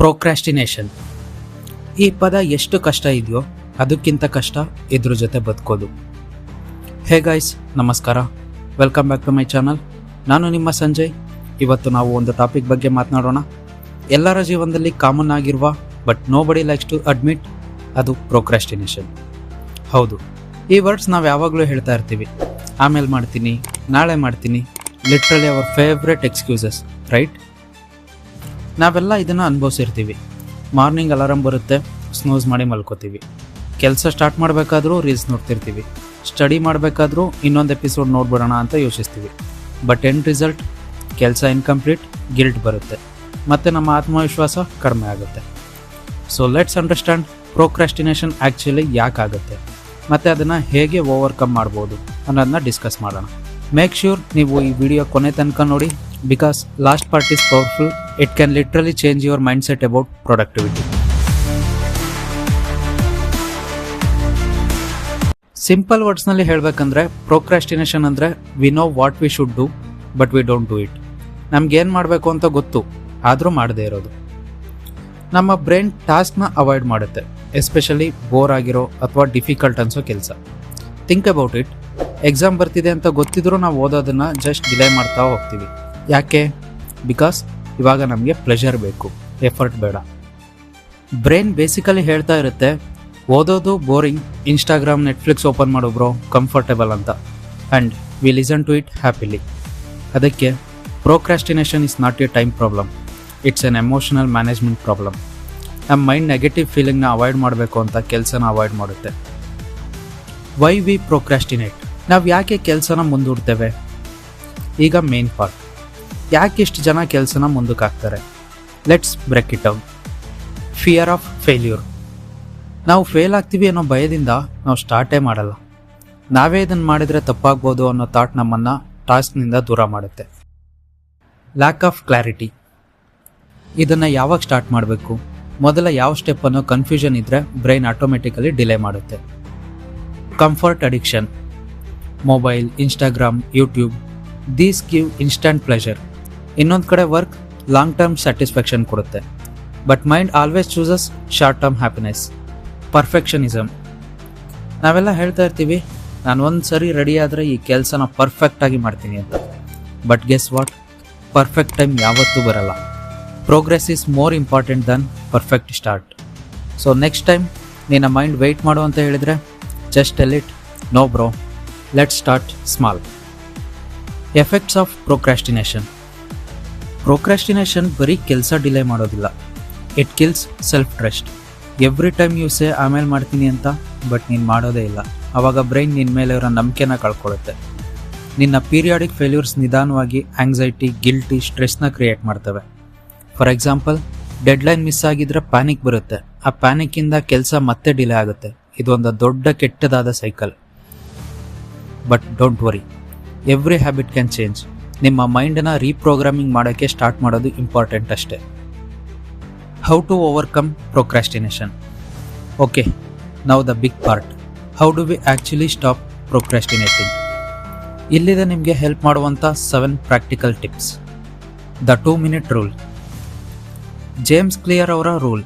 Procrastination ಈ ಪದ ಎಷ್ಟು ಕಷ್ಟ ಇದೆಯೋ ಅದಕ್ಕಿಂತ ಕಷ್ಟ ಇದ್ರ ಜೊತೆ ಬದುಕೋದು. ಹೇ ಗಾಯ್ಸ್ ನಮಸ್ಕಾರ. Welcome back to my channel ನಾನು ನಿಮ್ಮ ಸಂಜಯ್. ಇವತ್ತು ನಾವು ಒಂದು ಟಾಪಿಕ್ ಬಗ್ಗೆ ಮಾತನಾಡೋಣ. ಎಲ್ಲರ ಜೀವನದಲ್ಲಿ ಕಾಮನ್ ಆಗಿರುವ but nobody likes to admit ಅದು ಪ್ರೋಕ್ರಾಸ್ಟಿನೇಷನ್ ಹೌದು, ಈ ವರ್ಡ್ಸ್ ನಾವು ಯಾವಾಗಲೂ ಹೇಳ್ತಾ ಇರ್ತೀವಿ. ಆಮೇಲೆ ಮಾಡ್ತೀನಿ, ನಾಳೆ ಮಾಡ್ತೀನಿ literally our favourite excuses right ನಾವೆಲ್ಲ ಇದನ್ನು ಅನುಭವಿಸಿರ್ತೀವಿ. ಮಾರ್ನಿಂಗ್ ಅಲಾರಾಮ್ ಬರುತ್ತೆ ಸ್ನೋಸ್ ಮಾಡಿ ಮಲ್ಕೋತೀವಿ. ಕೆಲಸ ಸ್ಟಾರ್ಟ್ ಮಾಡಬೇಕಾದ್ರೂ ರೀಲ್ಸ್ ನೋಡ್ತಿರ್ತೀವಿ. ಸ್ಟಡಿ ಮಾಡಬೇಕಾದ್ರೂ ಇನ್ನೊಂದು ಎಪಿಸೋಡ್ ನೋಡ್ಬಿಡೋಣ ಅಂತ ಯೋಚಿಸ್ತೀವಿ. ಬಟ್ ಎಂಡ್ ರಿಸಲ್ಟ್ ಕೆಲಸ ಇನ್ಕಂಪ್ಲೀಟ್ ಗಿಲ್ಟ್ ಬರುತ್ತೆ. ಮತ್ತು ನಮ್ಮ ಆತ್ಮವಿಶ್ವಾಸ ಕಡಿಮೆ ಆಗುತ್ತೆ. So let's understand procrastination actually ಯಾಕಾಗುತ್ತೆ ಮತ್ತು ಅದನ್ನು ಹೇಗೆ ಓವರ್ಕಮ್ ಮಾಡ್ಬೋದು ಅನ್ನೋದನ್ನ ಡಿಸ್ಕಸ್ ಮಾಡೋಣ. ಮೇಕ್ ಶ್ಯೂರ್ ನೀವು ಈ ವಿಡಿಯೋ ಕೊನೆ ತನಕ ನೋಡಿ because last part is powerful it can literally change your mindset about productivity simple ವರ್ಡ್ಸ್ನಲ್ಲಿ ಹೇಳಬೇಕಂದ್ರೆ ಪ್ರೋಕ್ರಾಸ್ಟಿನೇಷನ್ ಅಂದರೆ we know what we should do but we don't do it ನಮಗೇನು ಮಾಡಬೇಕು ಅಂತ ಗೊತ್ತು, ಆದರೂ ಮಾಡದೇ ಇರೋದು. ನಮ್ಮ ಬ್ರೈನ್ ಟಾಸ್ಕ್ನ ಅವಾಯ್ಡ್ ಮಾಡುತ್ತೆ ಎಸ್ಪೆಷಲಿ ಬೋರ್ ಆಗಿರೋ ಅಥವಾ ಡಿಫಿಕಲ್ಟ್ ಅನ್ಸೋ ಕೆಲಸ. ಥಿಂಕ್ ಅಬೌಟ್ ಇಟ್ ಎಕ್ಸಾಮ್ ಬರ್ತಿದೆ ಅಂತ ಗೊತ್ತಿದ್ರೂ ನಾವು ಓದೋದನ್ನು ಜಸ್ಟ್ ಡಿಲೇ ಮಾಡ್ತಾ ಹೋಗ್ತೀವಿ. ಯಾಕೆ? ಬಿಕಾಸ್ ಇವಾಗ ನಮಗೆ ಪ್ಲೆಷರ್ ಬೇಕು ಎಫರ್ಟ್ ಬೇಡ. ಬ್ರೈನ್ ಬೇಸಿಕಲಿ ಹೇಳ್ತಾ ಇರುತ್ತೆ, ಓದೋದು ಬೋರಿಂಗ್ ಇನ್ಸ್ಟಾಗ್ರಾಮ್ ನೆಟ್ಫ್ಲಿಕ್ಸ್ ಓಪನ್ ಮಾಡೋಬ್ರೋ ಕಂಫರ್ಟೇಬಲ್ ಅಂತ. And we listen to it happily ಅದಕ್ಕೆ procrastination is not a time problem it's an emotional management problem ನಮ್ಮ ಮೈಂಡ್ ನೆಗೆಟಿವ್ ಫೀಲಿಂಗ್ನ ಅವಾಯ್ಡ್ ಮಾಡಬೇಕು ಅಂತ ಕೆಲಸನ ಅವಾಯ್ಡ್ ಮಾಡುತ್ತೆ. ವೈ ವಿ ಪ್ರೋಕ್ರಾಸ್ಟಿನೇಟ್ ನಾವು ಯಾಕೆ ಕೆಲಸನ ಮುಂದೂಡ್ತೇವೆ? ಈಗ ಮೇನ್ ಪಾರ್ಟ್ ಯಾಕೆ ಇಷ್ಟು ಜನ ಕೆಲಸನ ಮುಂದಕ್ಕೆ ಹಾಕ್ತಾರೆ let's break it down fear of failure ನಾವು ಫೇಲ್ ಆಗ್ತೀವಿ ಅನ್ನೋ ಭಯದಿಂದ ನಾವು ಸ್ಟಾರ್ಟೇ ಮಾಡಲ್ಲ. ನಾವೇ ಇದನ್ನು ಮಾಡಿದರೆ ತಪ್ಪಾಗ್ಬೋದು ಅನ್ನೋ ಥಾಟ್ ನಮ್ಮನ್ನು ಟಾಸ್ಕ್ನಿಂದ ದೂರ ಮಾಡುತ್ತೆ. ಲ್ಯಾಕ್ ಆಫ್ ಕ್ಲಾರಿಟಿ ಇದನ್ನು ಯಾವಾಗ ಸ್ಟಾರ್ಟ್ ಮಾಡಬೇಕು? ಮೊದಲ ಯಾವ ಸ್ಟೆಪ್ ಅನ್ನೋ ಕನ್ಫ್ಯೂಷನ್ ಇದ್ದರೆ ಬ್ರೈನ್ ಆಟೋಮೆಟಿಕಲಿ ಡಿಲೇ ಮಾಡುತ್ತೆ. Comfort addiction mobile Instagram YouTube these give instant pleasure ಇನ್ನೊಂದು ಕಡೆ ವರ್ಕ್ ಲಾಂಗ್ ಟರ್ಮ್ ಸ್ಯಾಟಿಸ್ಫ್ಯಾಕ್ಷನ್ ಕೊಡುತ್ತೆ. But mind always chooses short term happiness perfectionism ನಾವೆಲ್ಲ ಹೇಳ್ತಾ ಇರ್ತೀವಿ, ನಾನು ಒಂದು ಸರಿ ರೆಡಿ ಆದರೆ ಈ ಕೆಲಸನ ಪರ್ಫೆಕ್ಟಾಗಿ ಮಾಡ್ತೀನಿ ಅಂತ. But guess what perfect time ಯಾವತ್ತೂ ಬರಲ್ಲ. Progress is more important than perfect start so next time ನಿನ್ನ ಮೈಂಡ್ ವೆಯ್ಟ್ ಮಾಡು ಅಂತ ಹೇಳಿದರೆ just elite no bro let start small effects of procrastination procrastination ಬರೀ ಕೆಲಸ ಡಿಲೇ ಮಾಡೋದಿಲ್ಲ. It kills self trust every time you say ಆಮೇಲೆ ಮಾಡ್ತೀನಿ ಅಂತ ಬಟ್ ನೀನು ಮಾಡೋದೇ ಇಲ್ಲ. ಆವಾಗ ಬ್ರೈನ್ ನಿನ್ನ ಮೇಲೆ ಇರೋ ನಂಬಿಕೆನ ಕಳ್ಕೊಳ್ಳುತ್ತೆ. ನಿನ್ನ ಪೀರಿಯಾಡಿಕ್ ಫೇಲ್ಯೂರ್ಸ್ ನಿಧಾನವಾಗಿ ಆಂಗ್ಸೈಟಿ ಗಿಲ್ಟಿ ಸ್ಟ್ರೆಸ್ನ ಕ್ರಿಯೇಟ್ ಮಾಡ್ತವೆ. ಫಾರ್ ಎಕ್ಸಾಂಪಲ್ ಡೆಡ್ಲೈನ್ ಮಿಸ್ ಆಗಿದ್ರೆ ಪ್ಯಾನಿಕ್ ಬರುತ್ತೆ. ಆ ಪ್ಯಾನಿಕ್ಕಿಂದ ಕೆಲಸ ಮತ್ತೆ ಡಿಲೇ ಆಗುತ್ತೆ. ಇದೊಂದು ದೊಡ್ಡ ಕೆಟ್ಟದಾದ cycle but don't worry every habit can change ನಿಮ್ಮ ಮೈಂಡನ್ನ ರೀಪ್ರೋಗ್ರಾಮಿಂಗ್ ಮಾಡೋಕ್ಕೆ ಸ್ಟಾರ್ಟ್ ಮಾಡೋದು ಇಂಪಾರ್ಟೆಂಟ್ ಅಷ್ಟೇ. How to overcome procrastination okay now the big part how do we actually stop procrastinating ಇಲ್ಲಿದೆ ನಿಮಗೆ ಹೆಲ್ಪ್ ಮಾಡುವಂಥ seven practical tips the two minute rule James Clear ಅವರ rule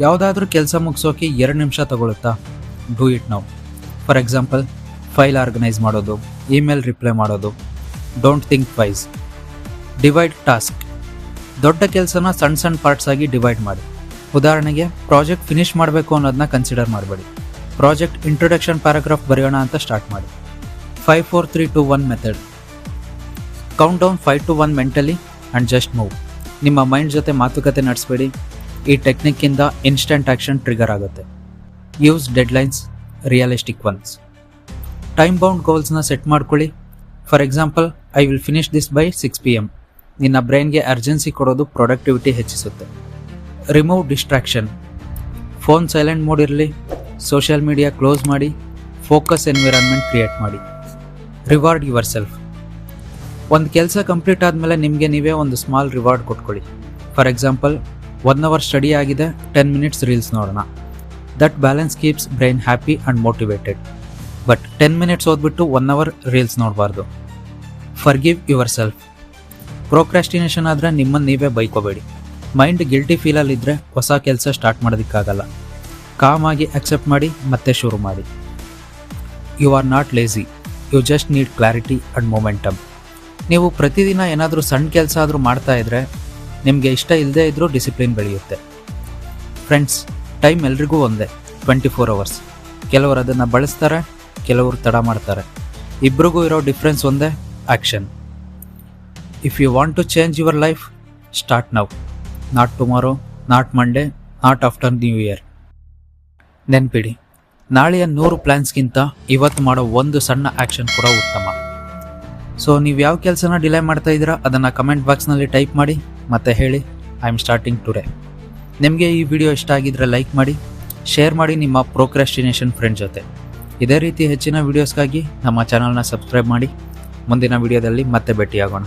ಯಾವುದಾದ್ರೂ ಕೆಲಸ ಮುಗಿಸೋಕೆ ಎರಡು ನಿಮಿಷ ತಗೊಳುತ್ತಾ do it now for example file organise ಮಾಡೋದು ಇಮೇಲ್ ರಿಪ್ಲೈ ಮಾಡೋದು. Don't think wise divide task ದೊಡ್ಡ ಕೆಲಸನ ಸಣ್ಣ ಸಣ್ಣ ಪಾರ್ಟ್ಸ್ ಆಗಿ ಡಿವೈಡ್ ಮಾಡಿ. ಉದಾಹರಣೆಗೆ ಪ್ರಾಜೆಕ್ಟ್ ಫಿನಿಶ್ ಮಾಡಬೇಕು ಅನ್ನೋದನ್ನ ಕನ್ಸಿಡರ್ ಮಾಡಬೇಡಿ. ಪ್ರಾಜೆಕ್ಟ್ ಇಂಟ್ರೊಡಕ್ಷನ್ ಪ್ಯಾರಾಗ್ರಾಫ್ ಬರೆಯೋಣ ಅಂತ ಸ್ಟಾರ್ಟ್ ಮಾಡಿ. Five four three two one method count down five two one mentally and just move ನಿಮ್ಮ ಮೈಂಡ್ ಜೊತೆ ಮಾತುಕತೆ ನಡೆಸಬೇಡಿ. ಈ ಟೆಕ್ನಿಕ್ಕಿಂದ ಇನ್ಸ್ಟೆಂಟ್ ಆ್ಯಕ್ಷನ್ ಟ್ರಿಗರ್ ಆಗುತ್ತೆ. Use deadlines realistic ones time bound ಗೋಲ್ಸ್ನ set ಮಾಡ್ಕೊಳ್ಳಿ. For example I will finish this by six P M ನಿನ್ನ ಬ್ರೈನ್ಗೆ ಅರ್ಜೆನ್ಸಿ ಕೊಡೋದು ಪ್ರೊಡಕ್ಟಿವಿಟಿ ಹೆಚ್ಚಿಸುತ್ತೆ. Remove distraction phone silent mode ಇರಲಿ. ಸೋಷಿಯಲ್ ಮೀಡಿಯಾ ಕ್ಲೋಸ್ ಮಾಡಿ. ಫೋಕಸ್ ಎನ್ವಿರಾನ್ಮೆಂಟ್ ಕ್ರಿಯೇಟ್ ಮಾಡಿ. Reward your self ಒಂದು ಕೆಲಸ ಕಂಪ್ಲೀಟ್ ಆದಮೇಲೆ ನಿಮಗೆ ನೀವೇ ಒಂದು small reward ಕೊಟ್ಕೊಳ್ಳಿ for example one hour study ಆಗಿದೆ ಟೆನ್ ಮಿನಿಟ್ಸ್ ರೀಲ್ಸ್ ನೋಡೋಣ. That balance keeps brain happy and motivated but ten minutes ಓದ್ಬಿಟ್ಟು one hour reels ನೋಡಬಾರ್ದು. ಫರ್ಗಿವ್ ಯುವರ್ ಸೆಲ್ಫ್ ಪ್ರೋಕ್ರಾಸ್ಟಿನೇಷನ್ ಆದರೆ ನಿಮ್ಮನ್ನು ನೀವೇ ಬೈಕೋಬೇಡಿ. ಮೈಂಡ್ ಗಿಲ್ಟಿ ಫೀಲಲ್ಲಿದ್ದರೆ ಹೊಸ ಕೆಲಸ ಸ್ಟಾರ್ಟ್ ಮಾಡೋದಕ್ಕಾಗಲ್ಲ. ಕಾಮಾಗಿ ಅಕ್ಸೆಪ್ಟ್ ಮಾಡಿ ಮತ್ತೆ ಶುರು ಮಾಡಿ. You are not lazy you just need clarity and momentum ನೀವು ಪ್ರತಿದಿನ ಏನಾದರೂ ಸಣ್ಣ ಕೆಲಸ ಆದರೂ ಮಾಡ್ತಾ ಇದ್ದರೆ ನಿಮಗೆ ಇಷ್ಟ ಇಲ್ಲದೇ ಇದ್ದರೂ ಡಿಸಿಪ್ಲಿನ್ ಬೆಳೆಯುತ್ತೆ. ಫ್ರೆಂಡ್ಸ್ ಟೈಮ್ ಎಲ್ರಿಗೂ ಒಂದೇ ಟ್ವೆಂಟಿ ಫೋರ್ ಅವರ್ಸ್ ಕೆಲವರು ಅದನ್ನು ಬಳಸ್ತಾರೆ, ಕೆಲವರು ತಡ ಮಾಡ್ತಾರೆ. ಇಬ್ರಿಗೂ ಇರೋ ಡಿಫ್ರೆನ್ಸ್ ಒಂದೇ action if you want to change your life start now Not tomorrow not Monday not after New year ನೆನ್ಪಿಡಿ, ನಾಳೆಯ ನೂರು ಪ್ಲ್ಯಾನ್ಸ್ಗಿಂತ ಇವತ್ತು ಮಾಡೋ ಒಂದು ಸಣ್ಣ ಆ್ಯಕ್ಷನ್ ಕೂಡ ಉತ್ತಮ. ಸೊ ನೀವು ಯಾವ ಕೆಲಸನ ಡಿಲೇ ಮಾಡ್ತಾ ಇದ್ದೀರಾ, ಅದನ್ನು ಕಮೆಂಟ್ ಬಾಕ್ಸ್ನಲ್ಲಿ ಟೈಪ್ ಮಾಡಿ, ಮತ್ತೆ ಹೇಳಿ ಐ ಆಮ್ ಸ್ಟಾರ್ಟಿಂಗ್ ಟುಡೇ ನಿಮಗೆ ಈ ವಿಡಿಯೋ ಇಷ್ಟ ಆಗಿದ್ರೆ ಲೈಕ್ ಮಾಡಿ ಶೇರ್ ಮಾಡಿ ನಿಮ್ಮ ಪ್ರೋಕ್ರಾಸ್ಟಿನೇಷನ್ ಫ್ರೆಂಡ್ ಜೊತೆ. ಇದೇ ರೀತಿ ಹೆಚ್ಚಿನ ವೀಡಿಯೋಸ್ಗಾಗಿ ನಮ್ಮ ಚಾನಲ್ನ ಸಬ್ಸ್ಕ್ರೈಬ್ ಮಾಡಿ. ಮುಂದಿನ ವಿಡಿಯೋದಲ್ಲಿ ಮತ್ತೆ ಭೇಟಿಯಾಗೋಣ.